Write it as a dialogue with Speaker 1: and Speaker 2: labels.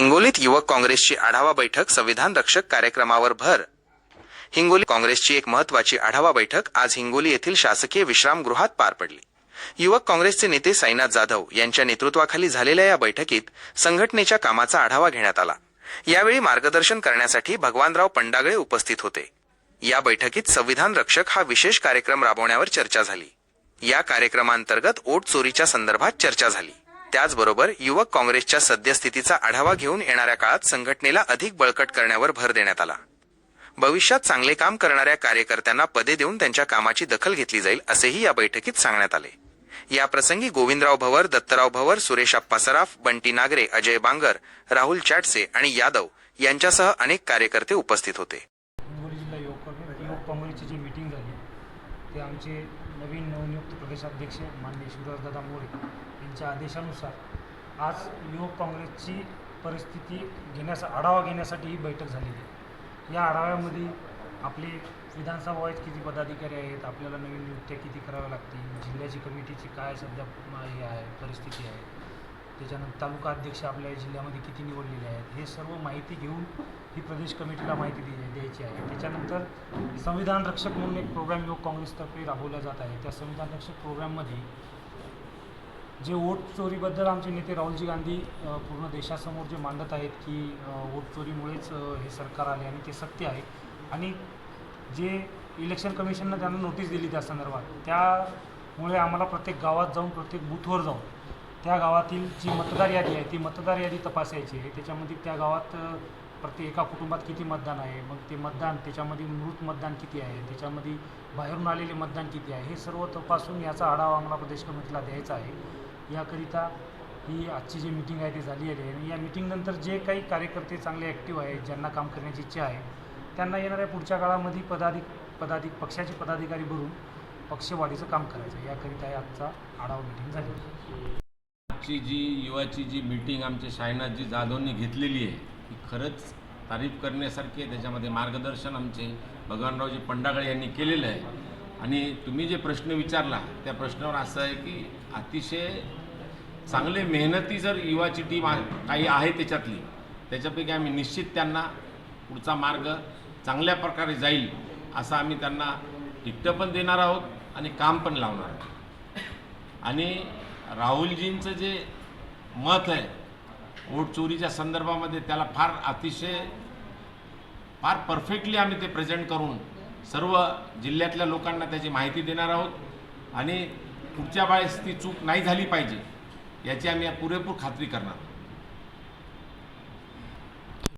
Speaker 1: हिंगोलीत युवक काँग्रेसची आढावा बैठक संविधान रक्षक कार्यक्रमावर भर. हिंगोली काँग्रेसची एक महत्वाची आढावा बैठक आज हिंगोली येथील शासकीय विश्रामगृहात पार पडली. युवक काँग्रेसचे नेते साईनाथ जाधव यांच्या नेतृत्वाखाली झालेल्या या बैठकीत संघटनेच्या कामाचा आढावा घेण्यात आला. यावेळी मार्गदर्शन करण्यासाठी भगवानराव पंडागळे उपस्थित होते. या बैठकीत संविधान रक्षक हा विशेष कार्यक्रम राबवण्यावर चर्चा झाली. या कार्यक्रमांतर्गत ओट चोरीच्या संदर्भात चर्चा झाली. त्याचबरोबर युवक काँग्रेसच्या सद्यस्थितीचा आढावा घेऊन येणाऱ्या काळात संघटनेला अधिक बळकट करण्यावर भर देण्यात आला. भविष्यात चांगले काम करणाऱ्या कार्यकर्त्यांना पदे देऊन त्यांच्या कामाची दखल घेतली जाईल असेही या बैठकीत सांगण्यात आले. या प्रसंगी गोविंदराव भवर दत्तराव भवर सुरेश अप्पा सराफ बंटी नागरे अजय बांगर राहुल चाटसे आणि यादव यांच्यासह अनेक कार्यकर्ते उपस्थित होते.
Speaker 2: ते आमचे नवीन नवनियुक्त प्रदेशाध्यक्ष माननीय शिवराजदादा मोरे यांच्या आदेशानुसार आज युवक काँग्रेसची परिस्थिती घेण्याचा आढावा घेण्यासाठी ही बैठक झालेली आहे. या आढाव्यामध्ये आपले विधानसभा वाईज किती पदाधिकारी आहेत आपल्याला नवीन नियुक्त्या किती कराव्या लागतील जिल्ह्याची कमिटीची काय सध्या हे आहे परिस्थिती आहे त्याच्यानंतर तालुका अध्यक्ष आपल्या जिल्ह्यामध्ये किती निवडलेले आहेत हे सर्व माहिती घेऊन ही प्रदेश कमिटीला माहिती दि द्यायची आहे. त्याच्यानंतर संविधान रक्षक म्हणून एक प्रोग्राम योग काँग्रेसतर्फे राबवला जात आहे. त्या संविधान रक्षक प्रोग्राममध्ये जे वोट चोरीबद्दल आमचे नेते राहुलजी गांधी पूर्ण देशासमोर जे मांडत आहेत की वोट चोरीमुळेच हे सरकार आले आणि ते सत्य आहे. आणि जे इलेक्शन कमिशननं त्यांना नोटीस दिली त्या संदर्भात त्यामुळे आम्हाला प्रत्येक गावात जाऊन प्रत्येक बूथवर जाऊन त्या गावातील जी मतदार यादी आहे ती मतदार यादी तपासायची आहे. त्याच्यामध्ये त्या गावात अ, प्रत्येक एका कुटुंबात किती मतदान आहे? मग ते मतदान त्याच्यामध्ये मृत मतदान किती आहे? त्याच्यामध्ये बाहेरून आलेले मतदान किती आहे? हे सर्व तपासून याचा आढावा आम्हाला प्रदेश कमिटीला द्यायचा आहे. याकरिता ही आजची जी मिटिंग आहे ती झाली आहे. आणि या मिटिंगनंतर जे काही कार्यकर्ते चांगले ॲक्टिव्ह आहेत ज्यांना काम करण्याची इच्छा आहे त्यांना येणाऱ्या पुढच्या काळामध्ये पदाधिक पदाधिक पक्षाचे पदाधिकारी भरून पक्षवाढीचं काम करायचं आहे. याकरिता आजचा आढावा मिटिंग झाली
Speaker 3: आजची जी युवाची जी मीटिंग आमचे साईनाथजी जाधवनी घेतलेली आहे ती खरंच तारीफ करण्यासारखी आहे. त्याच्यामध्ये मार्गदर्शन आमचे भगवानरावजी पंडागळे यांनी केलेलं आहे. आणि तुम्ही जे प्रश्न विचारला त्या प्रश्नावर असं आहे की अतिशय चांगले मेहनती जर युवाची टीम काही आहे त्याच्यातली त्याच्यापैकी आम्ही निश्चित त्यांना पुढचा मार्ग चांगल्या प्रकारे जाईल असं आम्ही त्यांना तिकटं पण देणार आहोत आणि काम पण लावणार आहोत. आणि राहुलजींचं जे मत आहे वोट चोरीच्या संदर्भामध्ये त्याला फार अतिशय फार परफेक्टली आम्ही ते प्रेझेंट करून सर्व जिल्ह्यातल्या लोकांना त्याची माहिती देणार आहोत. आणि पुढच्या वेळेस ती चूक नाही झाली पाहिजे याची आम्ही पुरेपूर खात्री करणार. आहोत